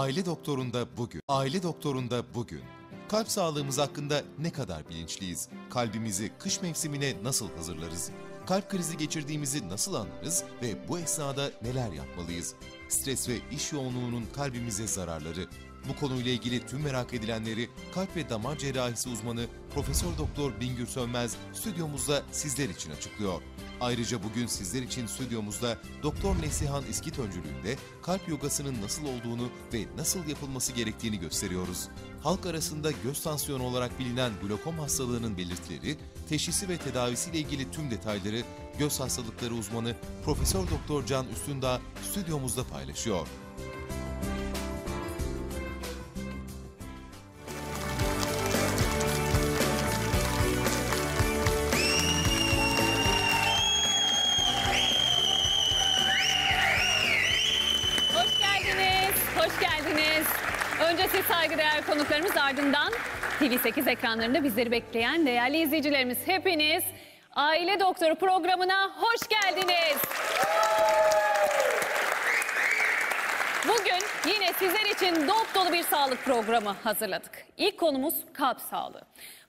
Aile doktorunda bugün. Aile doktorunda bugün. Kalp sağlığımız hakkında ne kadar bilinçliyiz? Kalbimizi kış mevsimine nasıl hazırlarız? Kalp krizi geçirdiğimizi nasıl anlarız ve bu esnada neler yapmalıyız? Stres ve iş yoğunluğunun kalbimize zararları. Bu konuyla ilgili tüm merak edilenleri kalp ve damar cerrahisi uzmanı Profesör Doktor Bingür Sönmez stüdyomuzda sizler için açıklıyor. Ayrıca bugün sizler için stüdyomuzda Doktor Nesihan İskit öncülüğünde kalp yogasının nasıl olduğunu ve nasıl yapılması gerektiğini gösteriyoruz. Halk arasında göz tansiyonu olarak bilinen glokom hastalığının belirtileri, teşhisi ve tedavisiyle ilgili tüm detayları göz hastalıkları uzmanı Profesör Doktor Can Üstündağ stüdyomuzda paylaşıyor. Konuklarımız ardından TV8 ekranlarında bizleri bekleyen değerli izleyicilerimiz hepiniz Aile Doktoru programına hoş geldiniz. Bugün yine sizler için dop dolu bir sağlık programı hazırladık. İlk konumuz kalp sağlığı.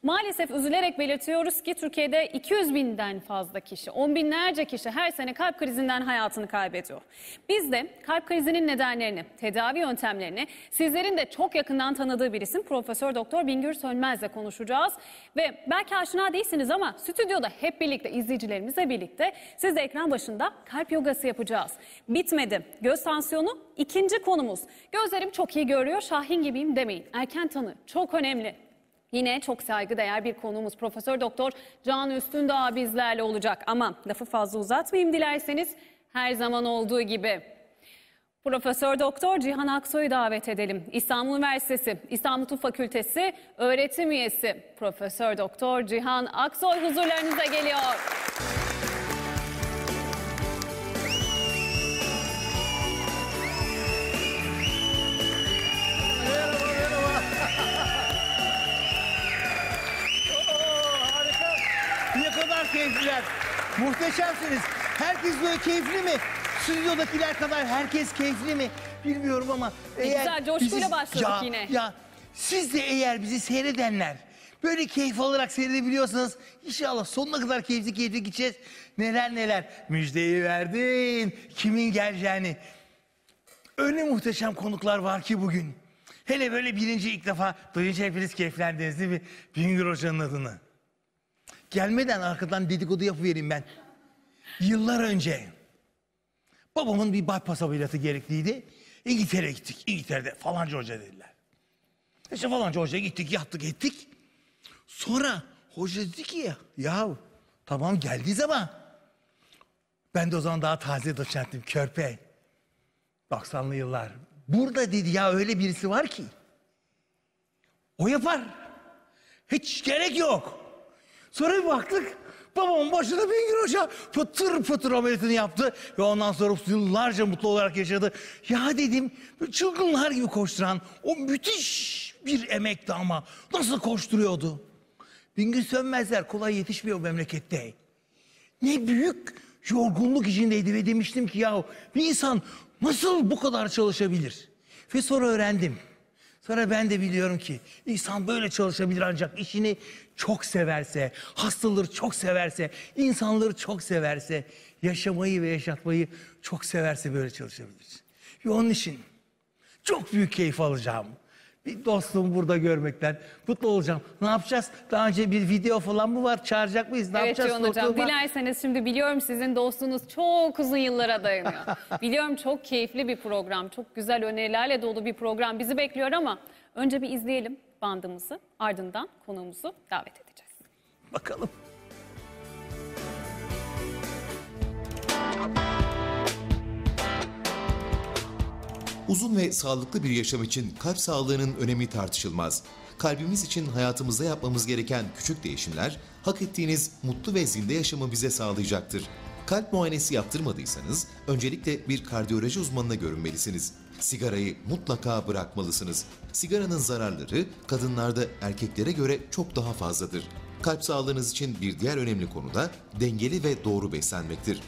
Maalesef üzülerek belirtiyoruz ki Türkiye'de 200 binden fazla kişi, on binlerce kişi her sene kalp krizinden hayatını kaybediyor. Biz de kalp krizinin nedenlerini, tedavi yöntemlerini sizlerin de çok yakından tanıdığı bir isim Profesör Doktor Bingür Sönmez'le konuşacağız. Ve belki aşina değilsiniz ama stüdyoda hep birlikte izleyicilerimizle birlikte siz de ekran başında kalp yogası yapacağız. Bitmedi. Göz tansiyonu ikinci konumuz. Gözlerim çok iyi görüyor, Şahin gibiyim demeyin. Erken tanı çok önemli. Yine çok saygıdeğer bir konuğumuz Profesör Doktor Can Üstündağ bizlerle olacak. Ama lafı fazla uzatmayayım dilerseniz her zaman olduğu gibi. Profesör Doktor Cihan Aksoy'u davet edelim. İstanbul Üniversitesi İstanbul Tıp Fakültesi öğretim üyesi Profesör Doktor Cihan Aksoy huzurlarınıza geliyor. Ne kadar keyifliler. Muhteşemsiniz. Herkes böyle keyifli mi? Stüdyodakiler kadar herkes keyifli mi? Bilmiyorum ama eğer... güzel, coşkuyla başladık ya, yine. Ya siz de eğer bizi seyredenler böyle keyif alarak seyredebiliyorsanız inşallah sonuna kadar keyifli keyifli gideceğiz. Neler neler. Müjdeyi verdin. Kimin geleceğini. Öyle muhteşem konuklar var ki bugün. Hele böyle birinci ilk defa duyunca hepiniz keyiflendiniz değil mi? Bingür Hoca'nın adını. Gelmeden arkadan dedikodu yapıvereyim ben. Yıllar önce babamın bir bypass ameliyatı gerekliydi. İngiltere'ye gittik. İngiltere'de falanca hoca dediler. İşte falanca hocaya gittik, yattık, ettik. Sonra hoca dedi ki ya, ya tamam geldiği zaman ben de o zaman daha taze doçentim, körpe. 90'lı yıllar. Burada dedi ya öyle birisi var ki. O yapar. Hiç gerek yok. Sonra bir baktık. Babamın başında Bingür Hoca pıtır pıtır ameliyatını yaptı. Ve ondan sonra yıllarca mutlu olarak yaşadı. Ya dedim çılgınlar gibi koşturan o müthiş bir emekti ama nasıl koşturuyordu. Bingür Sönmezler kolay yetişmiyor memlekette. Ne büyük yorgunluk içindeydi ve demiştim ki ya bir insan nasıl bu kadar çalışabilir? Ve sonra öğrendim. Sonra ben de biliyorum ki insan böyle çalışabilir ancak işini çok severse, hastaları çok severse, insanları çok severse, yaşamayı ve yaşatmayı çok severse böyle çalışabilir. Ve onun için çok büyük keyif alacağım. Bir dostumu burada görmekten mutlu olacağım. Ne yapacağız? Daha önce bir video falan mı var? Çağıracak mıyız? Ne Evet yapacağız? Hocam Doktor? dilerseniz şimdi biliyorum sizin dostluğunuz çok uzun yıllara dayanıyor. biliyorum çok keyifli bir program, çok güzel önerilerle dolu bir program bizi bekliyor ama önce bir izleyelim bandımızı ardından konuğumuzu davet edeceğiz. Bakalım. Uzun ve sağlıklı bir yaşam için kalp sağlığının önemi tartışılmaz. Kalbimiz için hayatımızda yapmamız gereken küçük değişimler, hak ettiğiniz mutlu ve zinde yaşamı bize sağlayacaktır. Kalp muayenesi yaptırmadıysanız öncelikle bir kardiyoloji uzmanına görünmelisiniz. Sigarayı mutlaka bırakmalısınız. Sigaranın zararları kadınlarda erkeklere göre çok daha fazladır. Kalp sağlığınız için bir diğer önemli konu da dengeli ve doğru beslenmektir.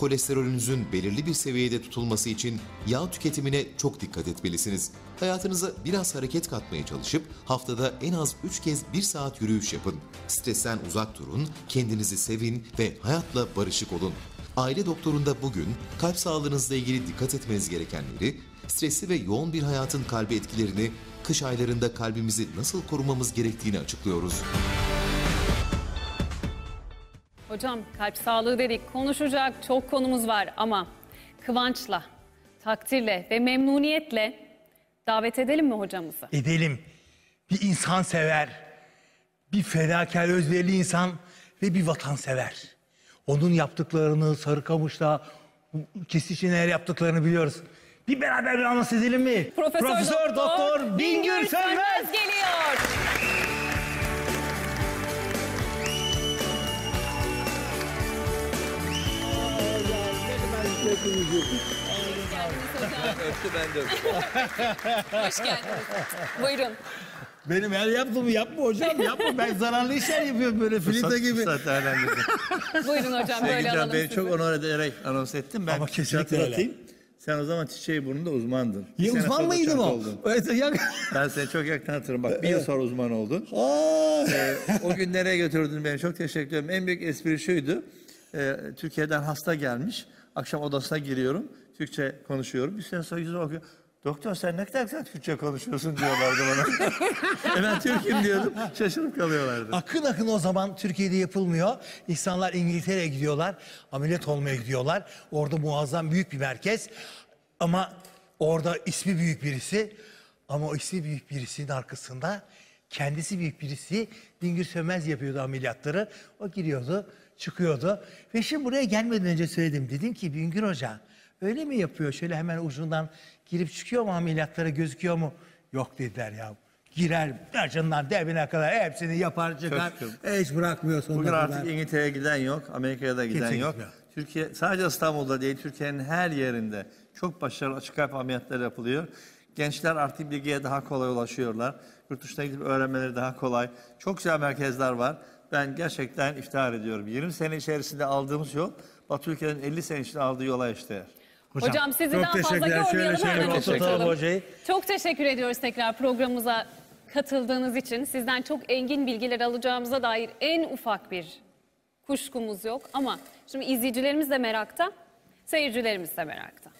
Kolesterolünüzün belirli bir seviyede tutulması için yağ tüketimine çok dikkat etmelisiniz. Hayatınıza biraz hareket katmaya çalışıp haftada en az 3 kez 1 saat yürüyüş yapın. Stresten uzak durun, kendinizi sevin ve hayatla barışık olun. Aile doktorunda bugün kalp sağlığınızla ilgili dikkat etmeniz gerekenleri, stresli ve yoğun bir hayatın kalbe etkilerini, kış aylarında kalbimizi nasıl korumamız gerektiğini açıklıyoruz. Hocam kalp sağlığı dedik. Konuşacak çok konumuz var ama kıvançla, takdirle ve memnuniyetle davet edelim mi hocamızı? Edelim. Bir insan sever, bir fedakar özverili insan ve bir vatansever. Onun yaptıklarını Sarıkamış'ta kesişi neler yaptıklarını biliyoruz. Bir beraber bir anons edelim mi? Profesör, Doktor Bingül Sönmez. geliyor. Öptü ben de öptüm. Hoş geldiniz. Buyurun. Benim her yaptığımı yapma hocam yapma. Ben zararlı işler yapıyorum böyle filtre gibi. Fırsat değerlendirdim. Buyurun hocam böyle alalım beni sizi. çok onur ederek anons ettim. Ben Ama kesinlikle hatırlatayım. Sen o zaman çiçeği burnunda uzmandın. Bir Ya sene uzman sonra mıydım uçak o? oldun. Evet, ya... Ben seni çok yakından hatırlarım. Bak bir yıl sonra uzman oldun. Aa! Ee, o gün nereye götürdün beni çok teşekkür ederim. En büyük espri şuydu. Ee, Türkiye'den hasta gelmiş. Akşam odasına giriyorum. Türkçe konuşuyorum. Bir sene sonra yüzüme bakıyor. Doktor sen ne kadar güzel Türkçe konuşuyorsun diyorlardı bana. e ben Türk'üm diyordum. Şaşırıp kalıyorlardı. Akın akın o zaman Türkiye'de yapılmıyor. İnsanlar İngiltere'ye gidiyorlar. Ameliyat olmaya gidiyorlar. Orada muazzam büyük bir merkez. Ama orada ismi büyük birisi. Ama o ismi büyük birisinin arkasında kendisi büyük birisi Bingür Sönmez yapıyordu ameliyatları. O giriyordu, çıkıyordu. Ve şimdi buraya gelmeden önce söyledim. Dedim ki Bingür Hoca öyle mi yapıyor? Şöyle hemen ucundan girip çıkıyor mu ameliyatlara gözüküyor mu? Yok dediler ya. Girer başından debine kadar hepsini yapar çıkar. şükür. Hiç bırakmıyor sonuna Bugün kadar. artık İngiltere'ye giden yok, Amerika'ya da giden Kimse yok. gitmiyor. Türkiye sadece İstanbul'da değil, Türkiye'nin her yerinde çok başarılı açık kalp ameliyatları yapılıyor. Gençler artık bilgiye daha kolay ulaşıyorlar. Yurt dışına gidip öğrenmeleri daha kolay. Çok güzel merkezler var. Ben gerçekten iftihar ediyorum. 20 sene içerisinde aldığımız yol, Batı ülkenin 50 sene içinde aldığı yola eşdeğer. Hocam, sizi çok daha fazla şöyle hemen oturtalım. hocayı. Çok teşekkür ediyoruz tekrar programımıza katıldığınız için. Sizden çok engin bilgiler alacağımıza dair en ufak bir kuşkumuz yok. Ama şimdi izleyicilerimiz de merakta, seyircilerimiz de merakta.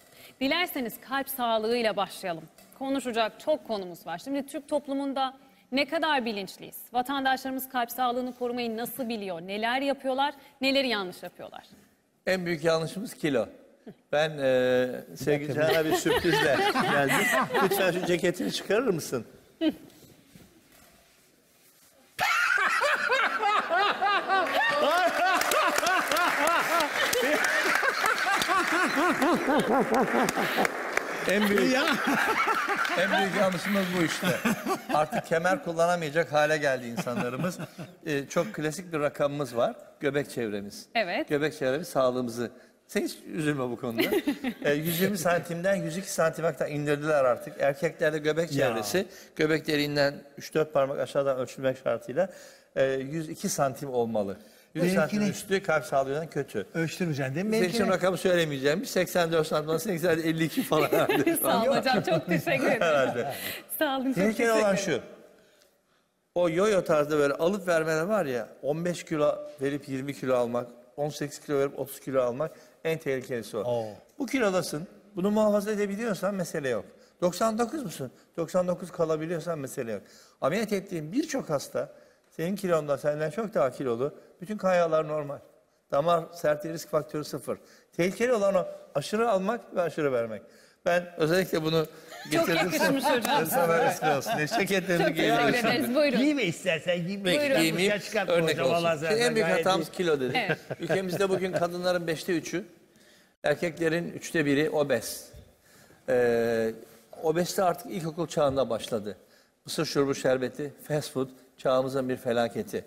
Dilerseniz kalp sağlığıyla başlayalım. Konuşacak çok konumuz var. Şimdi Türk toplumunda ne kadar bilinçliyiz? Vatandaşlarımız kalp sağlığını korumayı nasıl biliyor? Neler yapıyorlar, neleri yanlış yapıyorlar? En büyük yanlışımız kilo. Ben e, sevgili Caner'e bir sürprizle geldim. Lütfen şu ceketini çıkarır mısın? en büyük en büyük yanlışımız bu işte. Artık kemer kullanamayacak hale geldi insanlarımız. Ee, çok klasik bir rakamımız var. Göbek çevremiz. Evet. Göbek çevremiz sağlığımızı. Sen hiç üzülme bu konuda. Ee, 120 santimden 102 santime kadar indirdiler artık. Erkeklerde göbek Ya. çevresi göbek deliğinden 3-4 parmak aşağıdan ölçülmek şartıyla e, 102 santim olmalı. 100 santim üstü kalp sağlığından kötü. Ölçtürmeyeceksin değil mi? Senin için rakamı söylemeyeceğim. Bir 84 santim, senin 52 falan. Sağ olun hocam, çok teşekkür ederim. Herhalde. Sağ olun, çok Tehlikeli olan ederim. şu. O yo-yo tarzda böyle alıp vermeler var ya 15 kilo verip 20 kilo almak, 18 kilo verip 30 kilo almak en tehlikelisi o. Oo. Bu kilodasın. Bunu muhafaza edebiliyorsan mesele yok. 99 musun? 99 kalabiliyorsan mesele yok. Ameliyat ettiğin birçok hasta senin kilonda senden çok daha kilolu. Bütün kayalar normal. Damar sertliği risk faktörü sıfır. Tehlikeli olan o aşırı almak ve aşırı vermek. Ben özellikle bunu getirdim. yakışmış hocam. Sana risk olsun. Ne Ceketlerini Çok teşekkür ederiz. Buyurun. Giyme istersen giyme. Buyurun, çıkartma örnek hocam, olsun. sen- Şimdi en büyük hatamız iyi. kilo dedik. Evet. Ülkemizde bugün kadınların beşte üçü, erkeklerin üçte biri obez. Ee, obezite artık ilkokul çağında başladı. Mısır şurubu şerbeti, fast food çağımızın bir felaketi.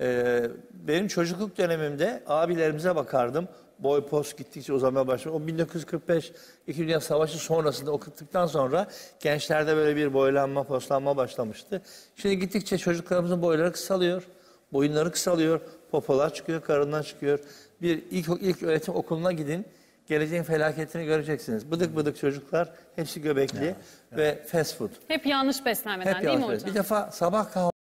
Ee, benim çocukluk dönemimde abilerimize bakardım. Boy post gittikçe uzamaya başladı. O 1945 İkinci Dünya Savaşı sonrasında okuttuktan sonra gençlerde böyle bir boylanma, postlanma başlamıştı. Şimdi gittikçe çocuklarımızın boyları kısalıyor. Boyunları kısalıyor. popolar çıkıyor, karından çıkıyor. Bir ilk, ilk öğretim okuluna gidin. Geleceğin felaketini göreceksiniz. Bıdık bıdık çocuklar, hepsi göbekli ve fast food. Hep yanlış beslenmeden Hep değil mi yanlış. hocam? Bir defa sabah kahvaltı